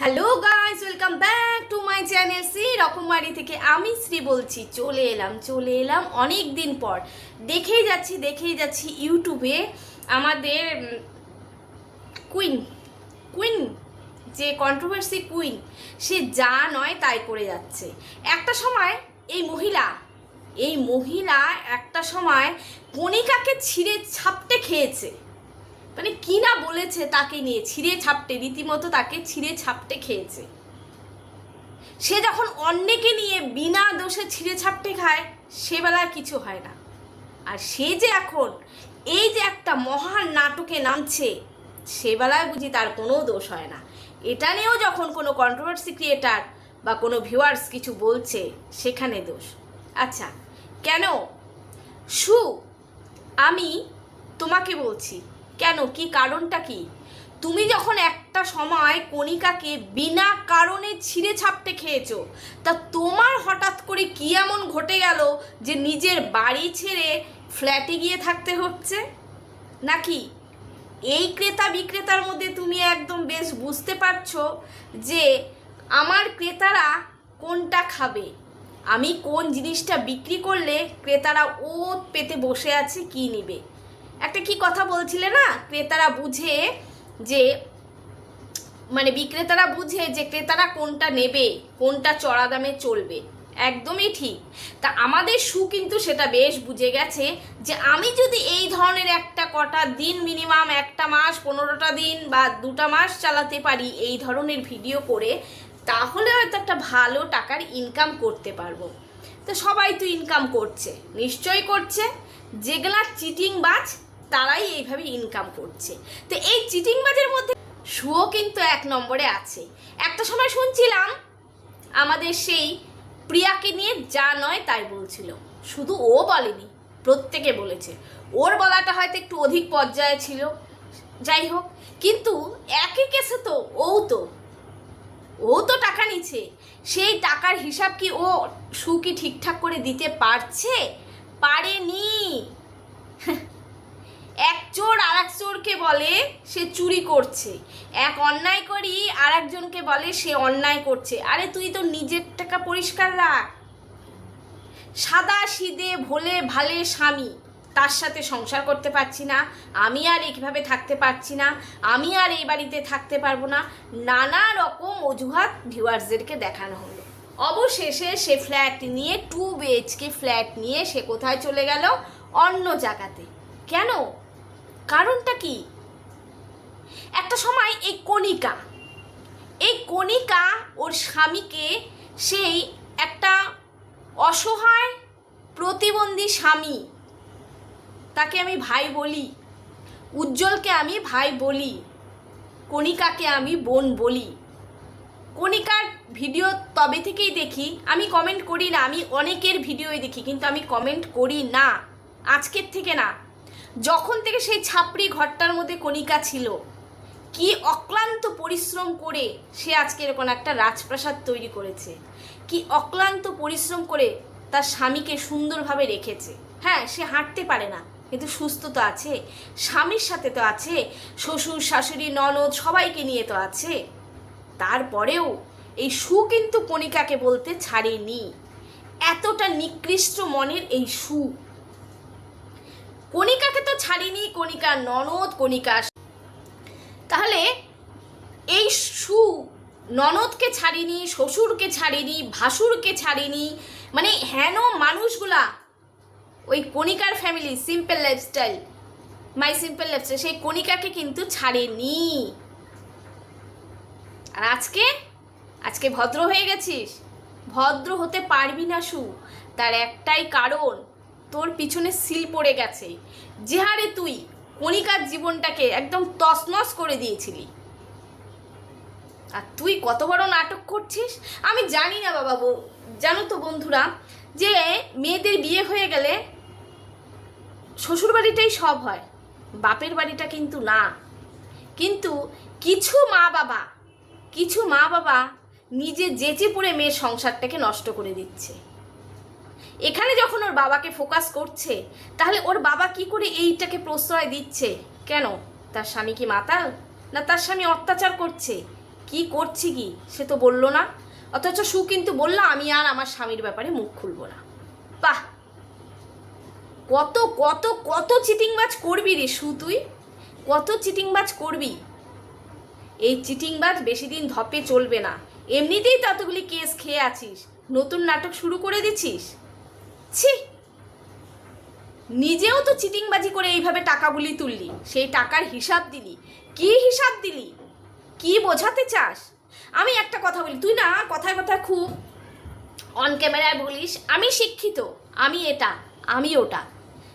Hello guys welcome back to my channel Shri Rokomari থেকে আমি শ্রী বলছি, চলে এলাম চলে এলাম অনেক দিন পর। দেখেই যাচ্ছি দেখেই যাচ্ছি ইউটিউবে আমাদের কুইন কুইন যে কন্ট্রোভার্সি কুইন সে যা নয় তাই করে যাচ্ছে। একটা সময় এই মহিলা এই মহিলা একটা সময় কণিকাকে ছিঁড়ে ছাপটে খেয়েছে। মানে কি না বলেছে তাকে নিয়ে, ছিঁড়ে ছাপটে, রীতিমতো তাকে ছিঁড়ে ছাপটে খেয়েছে। সে যখন অন্যকে নিয়ে বিনা দোষে ছিঁড়ে ছাপটে খায় সে বেলায় কিছু হয় না। আর সে যে এখন এই যে একটা মহান নাটকে নামছে সে বেলায় বুঝি তার কোনো দোষ হয় না। এটা নিয়েও যখন কোনো কন্ট্রোভার্সি ক্রিয়েটার বা কোনো ভিউয়ার্স কিছু বলছে, সেখানে দোষ। আচ্ছা কেন? সু, আমি তোমাকে বলছি কেন? কি কারণটা কি? তুমি যখন একটা সময় কণিকাকে বিনা কারণে ছিঁড়ে ছাপটে খেয়েছো, তা তোমার হঠাৎ করে কি এমন ঘটে গেল যে নিজের বাড়ি ছেড়ে ফ্ল্যাটে গিয়ে থাকতে হচ্ছে? নাকি এই ক্রেতা বিক্রেতার মধ্যে তুমি একদম বেশ বুঝতে পারছ যে আমার ক্রেতারা কোনটা খাবে? আমি কোন জিনিসটা বিক্রি করলে ক্রেতারা ও পেতে বসে আছে কি নিবে? একটা কি কথা বলছিলে না? ক্রেতারা বুঝে যে মানে বিক্রেতারা বুঝে যে ক্রেতারা কোনটা নেবে, কোনটা চড়া দামে চলবে। একদমই ঠিক। তা আমাদের সু কিন্তু সেটা বেশ বুঝে গেছে যে আমি যদি এই ধরনের একটা কটা দিন মিনিমাম একটা মাস, পনেরোটা দিন বা দুটা মাস চালাতে পারি এই ধরনের ভিডিও করে, তাহলে হয়তো একটা ভালো টাকার ইনকাম করতে পারব। তো সবাই তো ইনকাম করছে, নিশ্চয়ই করছে। যেগুলা চিটিং বাজ তারাই এইভাবে ইনকাম করছে। তো এই চিটিংবাজের মধ্যে শুও কিন্তু এক নম্বরে আছে। একটা সময় শুনছিলাম, আমাদের সেই প্রিয়াকে নিয়ে যা নয় তাই বলছিল। শুধু ও বলেনি, প্রত্যেকে বলেছে। ওর বলাটা হয়তো একটু অধিক পর্যায়ে ছিল। যাই হোক, কিন্তু একই কেসে তো ও তো। ও তো টাকা নিচ্ছে। সেই টাকার হিসাব কি ও সু কি ঠিকঠাক করে দিতে পারছে? পারেনি। এক চোর আর এক চোরকে বলে সে চুরি করছে। এক অন্যায় করি আর একজনকে বলে সে অন্যায় করছে। আরে তুই তো নিজের টাকা পরিষ্কার রাখ। সাদা সিদে ভোলে ভালে স্বামী। তার সাথে সংসার করতে পারছি না। আমি আর এইভাবে থাকতে পারছি না। আমি আর এই বাড়িতে থাকতে পারব না। নানা রকম অজুহাত ভিউয়ার্সদেরকে দেখানো হলো। অবশেষে সে ফ্ল্যাট নিয়ে টু বিএইচকে ফ্ল্যাট নিয়ে সে কোথায় চলে গেল? অন্য জায়গাতে। কেন? কারণটা কি? একটা সময় এই কণিকা এই কণিকা ওর স্বামীকে সেই একটা অসহায় প্রতিবন্ধী স্বামী, তাকে আমি ভাই বলি, উজ্জ্বলকে আমি ভাই বলি, কণিকাকে আমি বোন বলি। কণিকার ভিডিও তবে থেকেই দেখি। আমি কমেন্ট করি না, আমি অনেকের ভিডিওই দেখি, কিন্তু আমি কমেন্ট করি না। আজকের থেকে না। যখন থেকে সেই ছাপড়ি ঘরটার মধ্যে কণিকা ছিল, কি অক্লান্ত পরিশ্রম করে সে আজকে এরকম একটা রাজপ্রাসাদ তৈরি করেছে। কি অক্লান্ত পরিশ্রম করে তার স্বামীকে সুন্দরভাবে রেখেছে। হ্যাঁ সে হাঁটতে পারে না, কিন্তু সুস্থ তো আছে, স্বামীর সাথে তো আছে, শ্বশুর, শাশুড়ি, ননদ সবাইকে নিয়ে তো আছে। তারপরেও এই সু কিন্তু কণিকাকে বলতে ছাড়েনি। এতটা নিকৃষ্ট মনের এই সু কণিকাকে তো ছাড়িনি, কণিকার ননদ, কণিকার তাহলে এই সু ননদকে ছাড়িনি, শ্বশুরকে ছাড়িনি, ভাসুরকে ছাড়িনি মানে হেন মানুষগুলা, ওই কণিকার family simple lifestyle my simple lifestyle সেই কণিকাকে কিন্তু ছাড়েনি। আর আজকে আজকে ভদ্র হয়ে গেছিস? ভদ্র হতে পারবি না সু, তার একটাই কারণ তোর পিছনে সিল পড়ে গেছে। যে হারে তুই কণিকার জীবনটাকে একদম তছনছ করে দিয়েছিলি। আর তুই কত বড় নাটক করছিস? আমি জানি না বাবা জানো তো বন্ধুরা, যে মেয়েদের বিয়ে হয়ে গেলে শ্বশুর বাড়িটাই সব হয়, বাপের বাড়িটা কিন্তু না। কিন্তু কিছু মা বাবা, কিছু মা বাবা নিজে যেচে পড়ে মেয়ের সংসারটাকে নষ্ট করে দিচ্ছে। এখানে যখন ওর বাবাকে ফোকাস করছে, তাহলে ওর বাবা কি করে এইটাকে প্রশ্রয় দিচ্ছে? কেন? তার স্বামী কি মাতাল? না তার স্বামী অত্যাচার করছে? কি করছি কি? সে তো বলল না। অথচ সু কিন্তু বলল, আমি আর আমার স্বামীর ব্যাপারে মুখ খুলবো না। বাহ! কত কত কত চিটিংবাজ করবি রে সু তুই? কত চিটিংবাজ করবি? এই চিটিংবাজ বেশি দিন ধপে চলবে না। এমনিতেই ততগুলি কেস খেয়ে আছিস। নতুন নাটক শুরু করে দিছিস। ছি। নিজেও তো চিটিংবাজি করে এইভাবে টাকাগুলি তুললি। সেই টাকার হিসাব দিলি। কি হিসাব দিলি? কি বোঝাতে চাস? আমি একটা কথা বলি, তুই না কথায় কথায় খুব অন ক্যামেরায় বলিস, আমি শিক্ষিত, আমি এটা, আমি ওটা।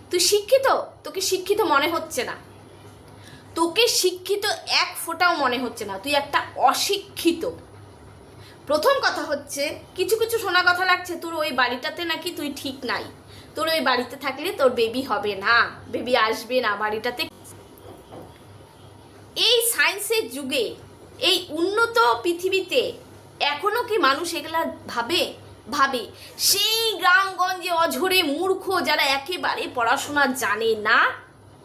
তুই শিক্ষিত? তোকে শিক্ষিত মনে হচ্ছে না। তোকে শিক্ষিত এক ফোঁটাও মনে হচ্ছে না। তুই একটা অশিক্ষিত। প্রথম কথা হচ্ছে, কিছু কিছু শোনা কথা লাগছে, তোর ওই বাড়িটাতে নাকি তুই ঠিক নাই। তোর ওই বাড়িতে থাকলে তোর বেবি হবে না বেবি আসবে না বাড়িটাতে। এই সায়েন্সের যুগে, এই উন্নত পৃথিবীতে এখনও কি মানুষ এগুলা ভাবে? ভাবে। সেই গ্রামগঞ্জে অঝরে মূর্খ যারা একেবারে পড়াশোনা জানে না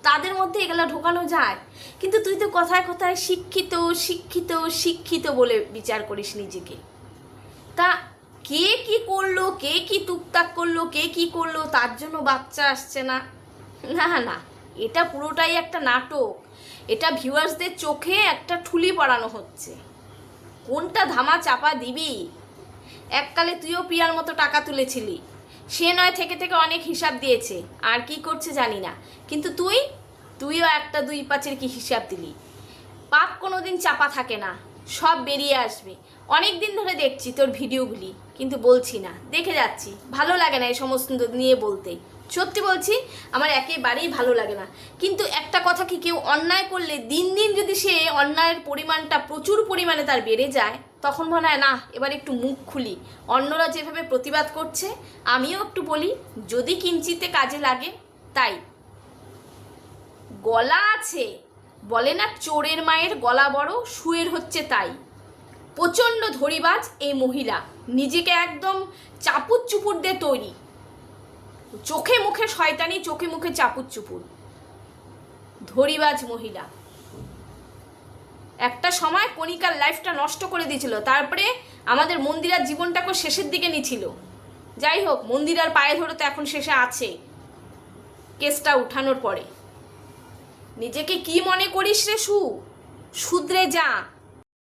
তাদের মধ্যে এগুলো ঢোকানো যায়। কিন্তু তুই তো কথায় কথায় শিক্ষিত শিক্ষিত শিক্ষিত বলে বিচার করিস নিজেকে। তা কে কি করল, কে কি টুকটাক করল, কে কি করল, তার জন্য বাচ্চা আসছে না। না না, এটা পুরোটাই একটা নাটক। এটা ভিউয়ার্সদের চোখে একটা ঠুলি পড়ানো হচ্ছে। কোনটা ধামা চাপা দিবি? এককালে তুইও পিয়ার মতো টাকা তুলেছিলি। সে নয় থেকে থেকে অনেক হিসাব দিয়েছে। আর কি করছে জানি না। কিন্তু তুই? তুইও একটা দুই পাঁচের কি হিসাব দিলি। পাপ কোনো দিন চাপা থাকে না। সব বেরিয়ে আসবে। অনেক দিন ধরে দেখছি তোর ভিডিওগুলি, কিন্তু বলছি না। দেখে যাচ্ছি। ভালো লাগে না এই সমস্ত নিয়ে বলতে। সত্যি বলছি, আমার একেবারেই ভালো লাগে না। কিন্তু একটা কথা কি কেউ অন্যায় করলে দিন দিন যদি সে অন্যায়ের পরিমাণটা প্রচুর পরিমাণে তার বেড়ে যায় তখন মনে হয়, না, এবার একটু মুখ খুলি। অন্যরা যেভাবে প্রতিবাদ করছে, আমিও একটু বলি, যদি কিঞ্চিতে কাজে লাগে, তাই। গলা আছে। বলে না, চোরের মায়ের গলা বড় শুয়ের হচ্ছে তাই। প্রচণ্ড ধরিবাজ এই মহিলা, নিজেকে একদম চাপুর চুপুর দিয়ে তৈরি। চোখে মুখে শয়তানি, চোখে মুখে চাপুর চুপুর। ধরিবাজ মহিলা। একটা সময় কণিকার লাইফটা নষ্ট করে দিয়েছিল। তারপরে আমাদের মন্দিরার জীবনটাকে শেষের দিকে নিছিল যাই হোক, মন্দিরার পায়ে ধরে তো এখন শেষে আছে কেসটা উঠানোর পরে। নিজেকে কি মনে করিস রে সু? শুধরে যা।